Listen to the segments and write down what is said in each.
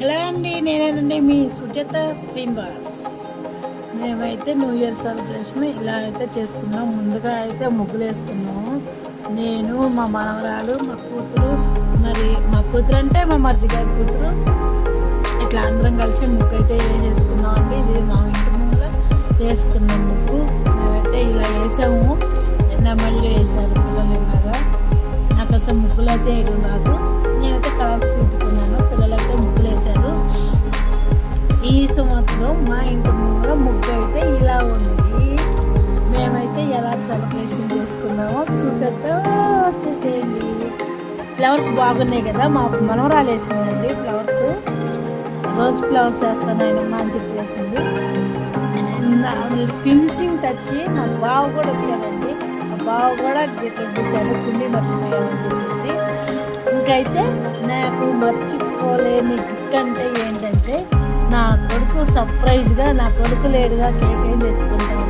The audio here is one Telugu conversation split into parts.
హలో అండి నేనేనండి మీ సుజాత శ్రీనివాస్. మేమైతే న్యూ ఇయర్ సెలబ్రేషన్ ఇలా అయితే చేసుకున్నాం. ముందుగా అయితే ముగ్గులు వేసుకున్నాము నేను మా మనవరాలు మా కూతురు మరి మా కూతురు అంటే మా మరిది గారి కూతురు. ఇట్లా అందరం కలిసి ముగ్గు అయితే చేసుకున్నాం అండి? ఇది మా ఇంటి ముందుల వేసుకున్నాం ముగ్గు. మేమైతే ఇలా వేసాము. నిన్న మళ్ళీ వేసారు పిల్లలు ఇలాగా. నాకు అసలు ముగ్గులు అయితే వేయడం రాదు సెలబ్రేషన్ చేసుకున్నామో చూసేద్దాం వచ్చేసేయండి. ఫ్లవర్స్ బాగున్నాయి కదా మా మనం రాలేసిందండి ఫ్లవర్స్ రోజ్ ఫ్లవర్స్ వేస్తాను ఆయనమ్మ అని చెప్పేసింది. ఫినిషింగ్ టచ్ మా బావ కూడా వచ్చాడండి. మా బావ కూడా గీతలు తీశాడు కుండి మర్చిపోయాడని చెప్పేసి. ఇంకైతే నాకు మర్చిపోలేని గిఫ్ట్ అంటే ఏంటంటే నా కొడుకు సర్ప్రైజ్గా నా కొడుకు లేడుగా కేక్ ఏం తెచ్చుకుంటాము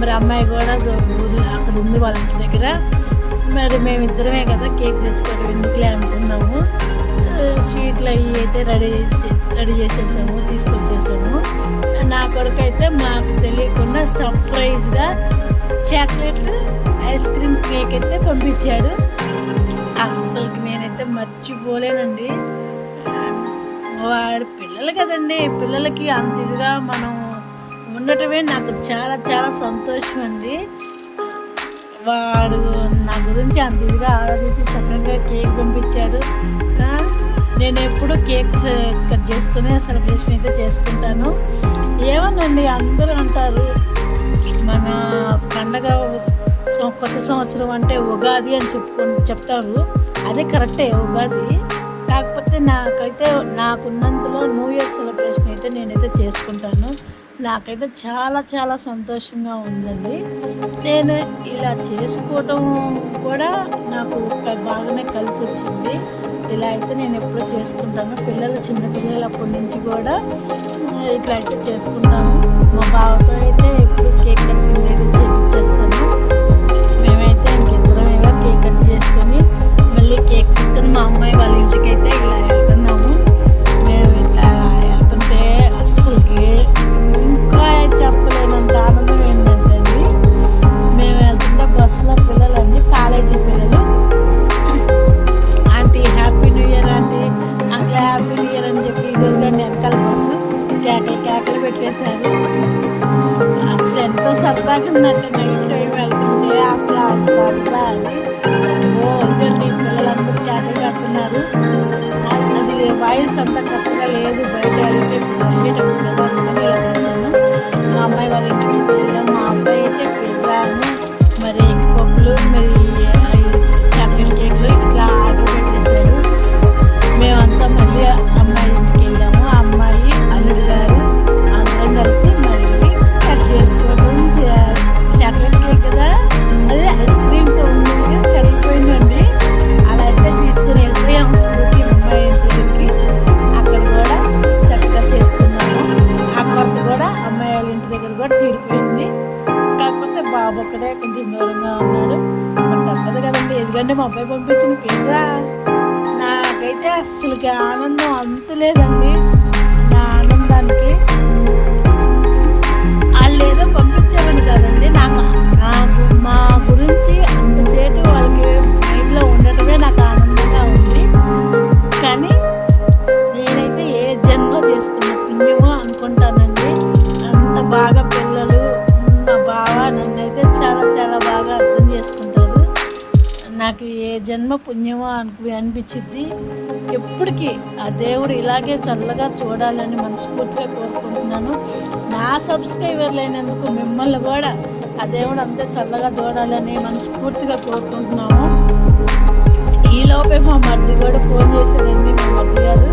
మరి అమ్మాయి కూడా ఊర్లో అక్కడ ఉంది వాళ్ళ ఇంటి దగ్గర. మరి మేమిద్దరమే కదా కేక్ తెచ్చుకోవడం ఎందుకులే అనుకున్నాము. స్వీట్లు అవి అయితే రెడీ చేసి రెడీ చేసేసాము తీసుకొచ్చేసాము. నా కొడుకు అయితే మాకు తెలియకుండా సర్ప్రైజ్గా చాక్లెట్ ఐస్ క్రీమ్ కేక్ అయితే పంపించాడు. అస్సలు నేనైతే మర్చిపోలేనండి. వాడు పిల్లలు కదండి. పిల్లలకి అంత ఇదిగా మనం ఉండటమే నాకు చాలా చాలా సంతోషం అండి. వాడు నా గురించి అంత ఇదిగా ఆలోచించి చక్కగా కేక్ పంపించాడు. నేను ఎప్పుడు కేక్ కట్ చేసుకుని సెలబ్రేషన్ అయితే చేసుకుంటాను. ఏమనండి అందరూ అంటారు మన పండగ కొత్త సంవత్సరం అంటే ఉగాది అని చెప్పుకో చెప్తారు. అదే కరెక్టే ఉగాది. కాకపోతే నాకైతే నాకున్నంతలో న్యూ ఇయర్ సెలబ్రేషన్ అయితే నేనైతే చేసుకుంటాను. నాకైతే చాలా చాలా సంతోషంగా ఉందండి. నేను ఇలా చేసుకోవటం కూడా నాకు ఒక బాగానే కలిసి వచ్చింది ఇలా అయితే నేను ఎప్పుడూ చేసుకుంటాను. పిల్లలు చిన్న పిల్లలు అప్పటి నుంచి కూడా ఇట్లా అయితే చేసుకుంటాను. మా బావతో అయితే ఎప్పుడు కేక్ కటింగ్ చెప్పేశారు. అసలు ఎంత సరదాగా ఉందంటే నైట్ టైం వెళ్తుంటే అసలు ఆ సరదా అది. ఓ ఇదండి పిల్లలందరూ క్యాటర్ కడుతున్నారు అది వాయిస్ అంత కరెక్ట్గా లేదు బయట వెళ్తే వెళ్ళేటప్పుడు కదండి ఎందుకంటే మా అబ్బాయి పంపించిన పిజ్జా నాకైతే అసలుకి ఆనందం అంతులేదండి. నాకు ఏ జన్మ పుణ్యమో అనిపి అనిపించింది ఎప్పటికీ ఆ దేవుడు ఇలాగే చల్లగా చూడాలని మనస్ఫూర్తిగా కోరుకుంటున్నాను. నా సబ్స్క్రైబర్లు అయినందుకు మిమ్మల్ని కూడా ఆ దేవుడు అంతే చల్లగా చూడాలని మనస్ఫూర్తిగా కోరుకుంటున్నాము. ఈలోపే మా మరిది కూడా ఫోన్ చేశారండి మా మరిది గారు